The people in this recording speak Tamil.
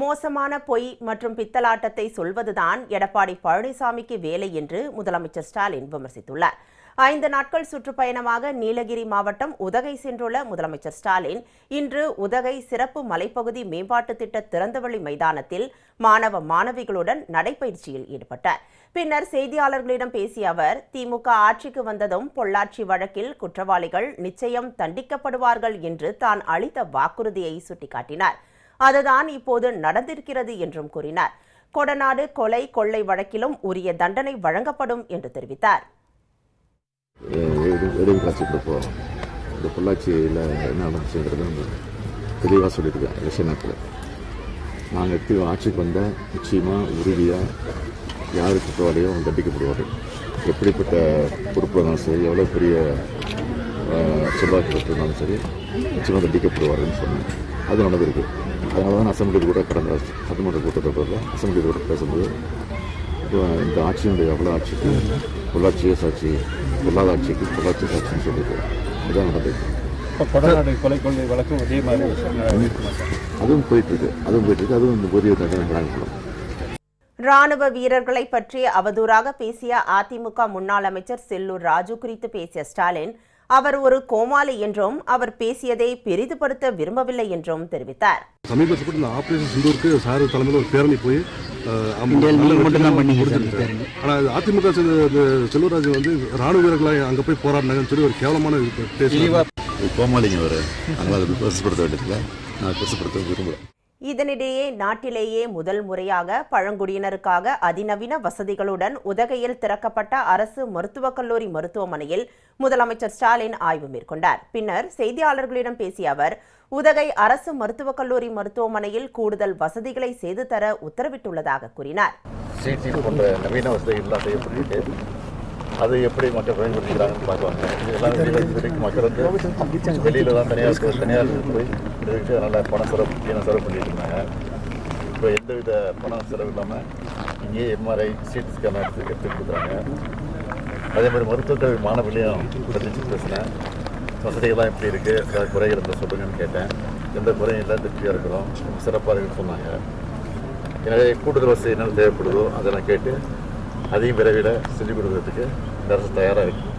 மோசமான பொய் மற்றும் பித்தலாட்டத்தை சொல்வதுதான் எடப்பாடி பழனிசாமிக்கு வேலை என்று முதலமைச்சர் ஸ்டாலின் விமர்சித்துள்ளார். ஐந்து நாட்கள் சுற்றுப்பயணமாக நீலகிரி மாவட்டம் உதகை சென்றுள்ள முதலமைச்சர் ஸ்டாலின் இன்று உதகை சிறப்பு மலைப்பகுதி மேம்பாட்டு திட்ட திறந்தவெளி மைதானத்தில் மாணவ மாணவிகளுடன் நடைபயிற்சியில் ஈடுபட்டார். பின்னர் செய்தியாளர்களிடம் பேசிய அவர் திமுக ஆட்சிக்கு வந்ததும் பொள்ளாச்சி வழக்கில் குற்றவாளிகள் நிச்சயம் தண்டிக்கப்படுவார்கள் என்று தான் அளித்த வாக்குறுதியை சுட்டிக்காட்டினார். அதுதான் இப்போது நடந்திருக்கிறது என்றும் கூறினார். கொடநாடு கொலை கொள்ளை வழக்கிலும் உரிய தண்டனை வழங்கப்படும் என்று தெரிவித்தார். இந்த பொள்ளாச்சியில் என்ன நடந்துச்சுங்கிறது நம்ம தெளிவாக சொல்லியிருக்கேன் எலெக்ஷன் நேரத்தில் நாங்கள் எடுத்து ஆட்சிக்கு வந்தால் நிச்சயமாக உறுதியாக யார் குற்றவாளியோ அவங்க தண்டிக்கப்படுவார் எப்படிப்பட்ட பொறுப்பு இருந்தாலும் சரி எவ்வளோ பெரிய செல்வாக்கு இருந்தாலும் சரி நிச்சயமாக தண்டிக்கப்படுவாருன்னு சொன்னேன் அது நடந்திருக்கு அதனால தான் அசம்பிளி கூட கடந்த சட்டமன்ற கூட்டத்தொடரில் அசம்பிளி கூட பேசும்போது இப்போ இந்த ஆட்சியினுடைய எவ்வளோ ஆட்சிக்கு பொள்ளாச்சியே சாட்சி பொல்லாத ஆட்சிக்கு பொள்ளாச்சி சாட்சின்னு சொல்லிட்டு. இதுதான் நடந்தது இப்போ கொடநாடு கொலை கொள்ளை வழக்கும் அதே மாதிரி இருக்குமா சார் அதுவும் போயிட்டுருக்கு. அதுவும் போயிட்டுருக்கு. அதுவும் இந்த தண்டனை வழங்கப்படும் ராணுவ வீரர்களை பற்றி அவதூறாக பேசிய அதிமுக முன்னாள் அமைச்சர் செல்லூர் ராஜு குறித்து பேசிய ஸ்டாலின் அவர் ஒரு கோமாளி என்றும் அவர் பேசியதை பெரிதுபடுத்த விரும்பவில்லை என்றும் தெரிவித்தார். சமீபத்தில் இந்த ஆபரேஷன் சிந்தூருக்கு சார் தலைமையில் ஒரு பேரணி போய் அஹ், ஆமா, இந்தியாவில் நல்ல நீங்க மட்டும் தான் வெற்றி பண்ணீங்க சார் கொடுத்திருக்கு. பேரணி. ஆனா இது அதிமுக செல்வராஜ் வந்து ராணுவ வீரர்களை அங்க போய் போராடினாங்கன்னு சொல்லி ஒரு கேவலமான இது கோமாளிங்க வர அதனால் அது பெருசுப்படுத்த வேண்டியதில்லை. நான் பெருசுப்படுத்த விரும்புகிறேன் இதனிடையே நாட்டிலேயே முதல் முறையாக பழங்குடியினருக்காக அதிநவீன வசதிகளுடன் உதகையில் திறக்கப்பட்ட அரசு மருத்துவக் கல்லூரி மருத்துவமனையில் முதலமைச்சர் ஸ்டாலின் ஆய்வு மேற்கொண்டார். பின்னர் செய்தியாளர்களிடம் பேசிய அவர் உதகை அரசு மருத்துவக் கல்லூரி மருத்துவமனையில் கூடுதல் வசதிகளை செய்து தர உத்தரவிட்டுள்ளதாக கூறினார். அது எப்படி மக்கள் பயன்படுத்திக்கிறாங்கன்னு பார்க்குவாங்க இதெல்லாம் வெளியில் இதுவரைக்கும் மக்கள் வந்து வெளியில் தான் தனியார் தனியார் போய் இதுக்கு நல்லா பணம் செலவு பணம் செலவு பண்ணிட்டு இருந்தாங்க. இப்போ எந்தவித பணம் செலவு இல்லாமல் இங்கேயே எம்ஆர்ஐ சிடி ஸ்கேன் எடுத்து எடுத்து கொடுக்குறாங்க. அதே மாதிரி மருத்துவக் கல்வி மாணவர்களையும் சந்திச்சு பேசினேன். வசதிகள்லாம் எப்படி இருக்குது ஏதாவது குறைகள் இருந்தால் சொல்லுங்கன்னு கேட்டேன். எந்த குறையும் இல்லை திருப்தியாக இருக்கிறோம். சிறப்பாக இருக்குன்னு சொன்னாங்க. எனவே கூடுதல் வசதி என்னென்ன தேவைப்படுதோ அதை நான் கேட்டு அதையும் விரைவில் செஞ்சு கொடுக்கறதுக்கு இந்த அரசு தயாராக இருக்குது